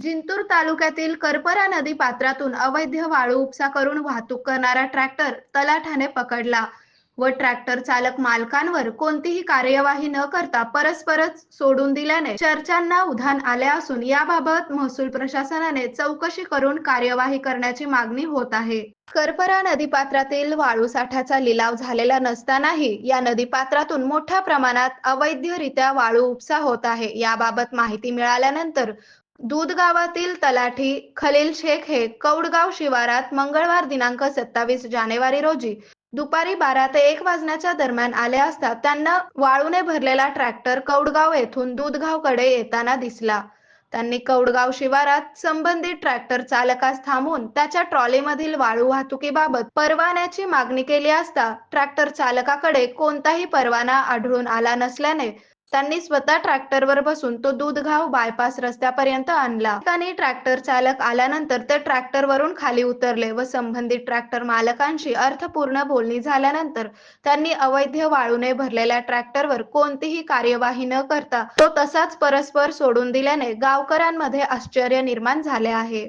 जिंतूर तालुक्यातील करपरा नदी पात्रातून अवैध वाळू उपसा करून वाहतूक करणारा ट्रॅक्टर तलाठ्याने पकडला व ट्रॅक्टर चालक मालकांवर कोणतीही कार्यवाही न करता परस्परच सोडून दिल्याने चर्चांना उधाण आले असून याबाबत महसूल प्रशासनाने चौकशी करून कार्यवाही करण्याची मागणी होत आहे. करपरा नदीपात्रातील वाळू साठ्याचा लिलाव झालेला नसतानाही या नदीपात्रातून मोठ्या प्रमाणात अवैधरित्या वाळू उपसा होत आहे. याबाबत माहिती मिळाल्यानंतर दूध गावातील तलाठी खलील शेख हे कौडगाव शिवारात मंगळवार दिनांक सत्तावीस जानेवारी रोजी दुपारी बारा ते एक वाजण्याच्या दरम्यान आले असता त्यांना वाळूने भरलेला ट्रॅक्टर कौडगाव येथून दूधगावकडे येताना दिसला. त्यांनी कौडगाव शिवारात संबंधित ट्रॅक्टर चालकास थांबून त्याच्या ट्रॉलीमधील वाळू वाहतुकीबाबत परवान्याची मागणी केली असता ट्रॅक्टर चालकाकडे कोणताही परवाना आढळून आला नसल्याने त्यांनी स्वतः ट्रॅक्टरवर बसून तो दूधगाव बायपास रस्त्यापर्यंत आणला. ठिकाणी ट्रॅक्टर चालक आल्यानंतर ते ट्रॅक्टरवरून खाली उतरले व संबंधित ट्रॅक्टर मालकांशी अर्थपूर्ण बोलणी झाल्यानंतर त्यांनी अवैध वाळूने भरलेल्या ट्रॅक्टरवर कोणतीही कार्यवाही न करता तो तसाच परस्पर सोडून दिल्याने गावकऱ्यांमध्ये आश्चर्य निर्माण झाले आहे.